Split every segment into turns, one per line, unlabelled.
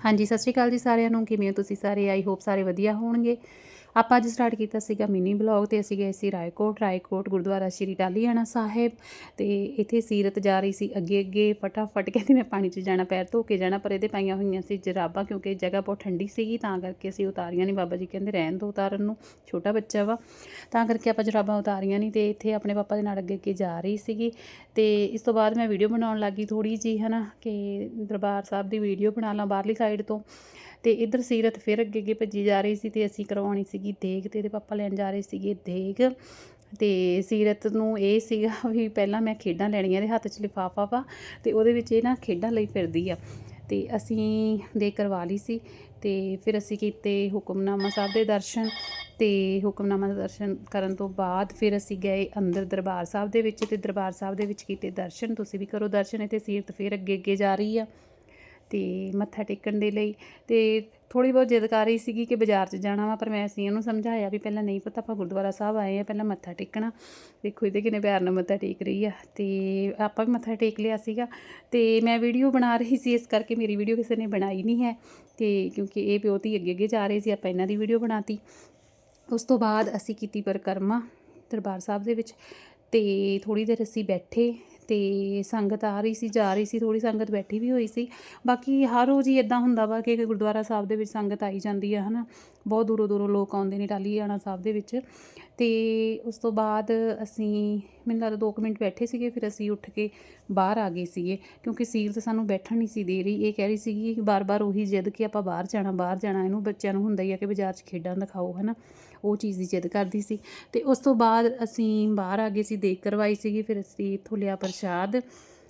ਹਾਂਜੀ, ਸਤਿ ਸ਼੍ਰੀ ਅਕਾਲ ਜੀ ਸਾਰਿਆਂ ਨੂੰ। ਕਿਵੇਂ ਹੋ ਤੁਸੀਂ ਸਾਰੇ? ਆਈ ਹੋਪ ਸਾਰੇ ਵਧੀਆ ਹੋਣਗੇ। ਆਪਾਂ ਅੱਜ ਸਟਾਰਟ ਕੀਤਾ ਸੀਗਾ ਮਿਨੀ ਬਲੌਗ ਤੇ ਅਸੀਂ ਗਏ ਸੀ ਰਾਏਕੋਟ ਰਾਏਕੋਟ ਗੁਰਦੁਆਰਾ ਸ਼੍ਰੀ ਟਾਲੀਆਣਾ ਸਾਹਿਬ ਤੇ ਇੱਥੇ ਸੀਰਤ ਜਾ ਰਹੀ ਸੀ ਅੱਗੇ ਅੱਗੇ, ਫਟਾਫਟ ਕਹਿੰਦੀ ਮੈਂ ਪਾਣੀ 'ਚ ਜਾਣਾ, ਪੈਰ ਧੋ ਕੇ ਜਾਣਾ, ਪਰ ਇਹਦੇ ਪਾਈਆਂ ਹੋਈਆਂ ਸੀ ਜਰਾਬਾਂ ਕਿਉਂਕਿ ਜਗ੍ਹਾ ਬਹੁਤ ਠੰਡੀ ਸੀਗੀ, ਤਾਂ ਕਰਕੇ ਅਸੀਂ ਉਤਾਰੀਆਂ ਨਹੀਂ। ਬਾਬਾ ਜੀ ਕਹਿੰਦੇ ਰਹਿਣ ਦੋ ਉਤਾਰਨ ਨੂੰ, ਛੋਟਾ ਬੱਚਾ ਵਾ। ਤਾਂ ਕਰਕੇ ਆਪਾਂ ਜਰਾਬਾਂ ਉਤਾਰੀਆਂ ਨਹੀਂ ਤੇ ਇੱਥੇ ਆਪਣੇ ਪਾਪਾ ਦੇ ਨਾਲ ਅੱਗੇ ਅੱਗੇ ਜਾ ਰਹੀ ਸੀਗੀ। ਤੇ ਇਸ ਤੋਂ ਬਾਅਦ ਮੈਂ ਵੀਡੀਓ ਬਣਾਉਣ ਲੱਗੀ ਥੋੜੀ ਜੀ ਹਨਾ, ਕਿ ਦਰਬਾਰ ਸਾਹਿਬ ਦੀ ਵੀਡੀਓ ਬਣਾ ਲਾਂ ਬਾਹਰਲੀ ਸਾਈਡ ਤੋਂ। ਤੇ ਇੱਧਰ ਸੀਰਤ ਫਿਰ ਅੱਗੇ ਅੱਗੇ ਭੱਜੀ ਜਾ ਰਹੀ ਸੀ ਤੇ ਅਸੀਂ ਕਰਵਾਉਣੀ ਸੀਗੀ ਦੇਗ ਤੇ ਇਹਦੇ ਪਾਪਾ ਲੈਣ ਜਾ ਰਹੇ ਸੀਗੇ ਦੇਗ। ਤੇ ਸੀਰਤ ਨੂੰ ਇਹ ਸੀਗਾ ਵੀ ਪਹਿਲਾਂ ਮੈਂ ਖੇਡਾਂ ਲੈਣੀਆਂ ਇਹਦੇ ਹੱਥ 'ਚ ਲਿਫਾਫਾ ਵਾ ਤੇ ਉਹਦੇ ਵਿੱਚ ਇਹ ਨਾ ਖੇਡਾਂ ਲਈ ਫਿਰਦੀ ਆ। ਤੇ ਅਸੀਂ ਦੇ ਕਰਵਾ ਲਈ ਸੀ ਤੇ ਫਿਰ ਅਸੀਂ ਕੀਤੇ ਹੁਕਮਨਾਮਾ ਸਾਹਿਬ ਦੇ ਦਰਸ਼ਨ ਤੇ ਹੁਕਮਨਾਮਾ ਦੇ ਦਰਸ਼ਨ ਕਰਨ ਤੋਂ ਬਾਅਦ ਫਿਰ ਅਸੀਂ ਗਏ ਅੰਦਰ ਦਰਬਾਰ ਸਾਹਿਬ ਦੇ ਵਿੱਚ ਤੇ ਦਰਬਾਰ ਸਾਹਿਬ ਦੇ ਵਿੱਚ ਕੀਤੇ ਦਰਸ਼ਨ। ਤੁਸੀਂ ਵੀ ਕਰੋ ਦਰਸ਼ਨ, ਇੱਥੇ ਸੀਰਤ ਫਿਰ ਅੱਗੇ ਅੱਗੇ ਜਾ ਰਹੀ ਆ। ਤੇ ਮੱਥਾ ਟੇਕਣ ਦੇ ਲਈ ਤੇ ਥੋੜੀ ਬਹੁਤ ਜਿੱਦ ਕਰ ਰਹੀ ਸੀਗੀ ਕਿ ਬਾਜ਼ਾਰ 'ਚ ਜਾਣਾ ਵਾ, ਪਰ ਮੈਂ ਅਸੀਂ ਇਹਨੂੰ ਸਮਝਾਇਆ ਵੀ ਪਹਿਲਾਂ ਨਹੀਂ ਪਤਾ, ਆਪਾਂ ਗੁਰਦੁਆਰਾ ਸਾਹਿਬ ਆਏ ਆ, ਪਹਿਲਾਂ ਮੱਥਾ ਟੇਕਣਾ। ਦੇਖੋ ਇਹਦੇ ਕਿੰਨੇ ਪਿਆਰ ਨਾਲ ਮੱਥਾ ਟੇਕ ਰਹੀ ਆ ਤੇ ਆਪਾਂ ਵੀ ਮੱਥਾ ਟੇਕ ਲਿਆ ਸੀਗਾ ਤੇ ਮੈਂ ਵੀਡੀਓ ਬਣਾ ਰਹੀ ਸੀ, ਇਸ ਕਰਕੇ ਮੇਰੀ ਵੀਡੀਓ ਕਿਸੇ ਨੇ ਬਣਾਈ ਨਹੀਂ ਹੈ ਤੇ ਕਿਉਂਕਿ ਇਹ ਪਿਓ ਧੀ ਅੱਗੇ ਅੱਗੇ ਜਾ ਰਹੇ ਸੀ, ਆਪਾਂ ਇਹਨਾਂ ਦੀ ਵੀਡੀਓ ਬਣਾਤੀ। ਉਸ ਤੋਂ ਬਾਅਦ ਅਸੀਂ ਕੀਤੀ ਪਰਿਕਰਮਾ ਦਰਬਾਰ ਸਾਹਿਬ ਦੇ ਵਿੱਚ ਤੇ ਥੋੜੀ ਦੇਰ ਅਸੀਂ ਬੈਠੇ ਤੇ ਸੰਗਤ ਆ ਰਹੀ ਸੀ, ਜਾ ਰਹੀ ਸੀ ਥੋੜੀ ਸੰਗਤ ਬੈਠੀ ਵੀ ਹੋਈ ਸੀ। ਬਾਕੀ ਹਰ ਰੋਜ਼ ਹੀ ਇਦਾਂ ਹੁੰਦਾ ਵਾ ਕਿ ਗੁਰਦੁਆਰਾ ਸਾਹਿਬ ਦੇ ਵਿੱਚ ਸੰਗਤ ਆਈ ਜਾਂਦੀ ਆ, ਹਨਾ। ਬਹੁਤ ਦੂਰੋਂ ਦੂਰੋਂ ਲੋਕ ਆਉਂਦੇ ਨੇ ਟਾਲੀਆਣਾ ਸਾਹਿਬ ਦੇ ਵਿੱਚ। ਤੇ ਉਸ ਤੋਂ ਬਾਅਦ ਅਸੀਂ, ਮੈਨੂੰ ਲੱਗਦਾ 2 ਮਿੰਟ ਬੈਠੇ ਸੀਗੇ, ਫਿਰ ਅਸੀਂ ਉੱਠ ਕੇ ਬਾਹਰ ਆ ਗਏ ਸੀਗੇ, ਕਿਉਂਕਿ ਸੀਰ ਤੇ ਸਾਨੂੰ ਬੈਠਣ ਨਹੀਂ ਸੀ ਦੇ ਰਹੀ। ਇਹ ਕਹਿ ਰਹੀ ਸੀਗੀ ਕਿ ਬਾਰ-ਬਾਰ ਉਹੀ ਜਿੱਦ ਕਿ ਆਪਾਂ ਬਾਹਰ ਜਾਣਾ ਬਾਹਰ ਜਾਣਾ, ਇਹਨੂੰ ਬੱਚਿਆਂ ਨੂੰ ਹੁੰਦਾ ਹੀ ਆ ਕਿ ਬਾਜ਼ਾਰ 'ਚ ਖੇਡਾਂ ਦਿਖਾਓ, ਹਨਾ? ਉਹ ਚੀਜ਼ ਦੀ ਜਿੱਦ ਕਰਦੀ ਸੀ। ਤੇ ਉਸ ਤੋਂ ਬਾਅਦ ਅਸੀਂ ਬਾਹਰ ਆ ਗਏ ਸੀ, ਦੇਖ ਕਰਵਾਈ ਸੀਗੀ, ਫਿਰ ਅਸੀਂ ਇੱਥੋਂ ਲਿਆ ਪ੍ਰਸ਼ਾਦ।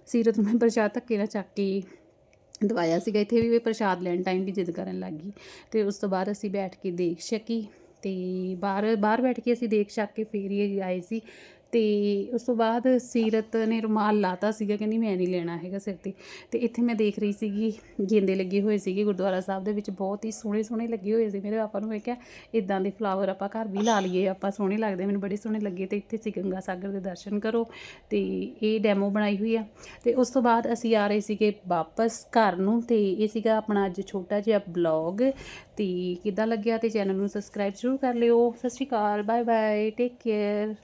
ਸੀਰਤ ਨੂੰ ਮੈਂ ਪ੍ਰਸ਼ਾਦ ਧੱਕੇ ਨਾਲ ਚੱਕ ਕੇ ਦਵਾਇਆ ਸੀਗਾ। ਇੱਥੇ ਵੀ ਇਹ ਪ੍ਰਸ਼ਾਦ ਲੈਣ ਟਾਈਮ ਵੀ ਜਿੱਦ ਕਰਨ ਲੱਗ ਗਈ। ਤੇ ਉਸ ਤੋਂ ਬਾਅਦ ਅਸੀਂ ਬੈਠ ਕੇ ਦੇਖ ਛਕੀ। ਅਤੇ ਬਾਹਰ ਬਾਹਰ ਬੈਠ ਕੇ ਅਸੀਂ ਦੇਖ ਛੱਕ ਕੇ ਫੇਰ ਹੀ ਆਏ ਸੀ ਤੇ ਉਸ ਤੋਂ ਬਾਅਦ ਸੀਰਤ ਨੇ ਰੁਮਾਲ ਲਾਤਾ ਸੀਗਾ, ਕਹਿੰਦੀ ਮੈਂ ਨਹੀਂ ਲੈਣਾ ਹੈਗਾ ਸਿਰ ਤੇ। ਤੇ ਇੱਥੇ ਮੈਂ ਦੇਖ ਰਹੀ ਸੀਗੀ, ਗੇਂਦੇ ਲੱਗੇ ਹੋਏ ਸੀਗੇ ਗੁਰਦੁਆਰਾ ਸਾਹਿਬ ਦੇ ਵਿੱਚ, ਬਹੁਤ ਹੀ ਸੋਹਣੇ ਸੋਹਣੇ ਲੱਗੇ ਹੋਏ ਸੀ ਮੇਰੇ ਪਾਪਾ ਨੂੰ। ਮੈਂ ਕਿਹਾ ਇਦਾਂ ਦੇ ਫਲਾਵਰ ਆਪਾਂ ਘਰ ਵੀ ਲਾ ਲਈਏ, ਆਪਾਂ ਸੋਹਣੇ ਲੱਗਦੇ, ਮੈਨੂੰ ਬੜੇ ਸੋਹਣੇ ਲੱਗੇ ਤੇ ਇੱਥੇ ਸੀ ਗੰਗਾ ਸਾਗਰ ਦੇ ਦਰਸ਼ਨ ਕਰੋ। ਤੇ ਇਹ ਡੈਮੋ ਬਣਾਈ ਹੋਈ ਆ। ਤੇ ਉਸ ਤੋਂ ਬਾਅਦ ਅਸੀਂ ਆ ਰਹੇ ਸੀਗੇ ਵਾਪਸ ਘਰ ਨੂੰ ਤੇ ਇਹ ਸੀਗਾ ਆਪਣਾ ਅੱਜ ਛੋਟਾ ਜਿਹਾ ਬਲੌਗ ਤੇ ਕਿਦਾਂ ਲੱਗਿਆ ਤੇ ਚੈਨਲ ਨੂੰ ਸਬਸਕ੍ਰਾਈਬ ਜ਼ਰੂਰ ਕਰ ਲਿਓ। ਸਤਿ ਸ਼੍ਰੀ ਅਕਾਲ ਬਾਏ ਬਾਏ ਟੇਕ ਕੇਅਰ